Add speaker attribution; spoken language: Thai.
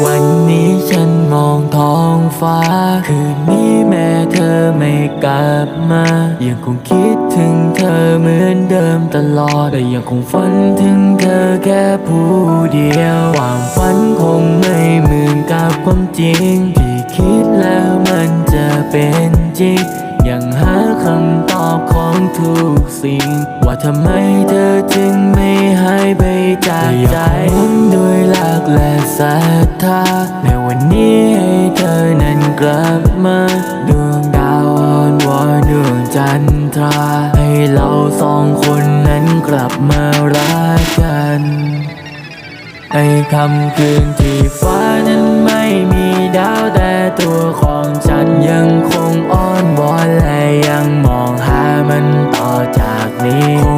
Speaker 1: วันนี้ฉันมองท้องฟ้า คืนนี้แม้เธอไม่กลับมา ยังคงคิดถึงเธอเหมือนเดิมตลอดแต่ยังคงฝันถึงเธอแค่ผู้เดียว ความฝันคงไม่เหมือนกับความจริง ที่คิดแล้วมันจะเป็นจริงยังหาคำตอบของทุกสิ่ง ว่าทำไมเธอจึงไม่หายไปจากใจ รักและศรัทธาในวันนี้ให้เธอนั้นกลับมาดวงดาวอ่อนวอนดวงจันทรา ให้เราสองคนนั้นกลับมารักกันให้คำคืนที่ฟ้านั้นไม่มีดาวแต่ตัวของฉันยังคงอ้อนวอนและยังมองหามันต่อจากนี้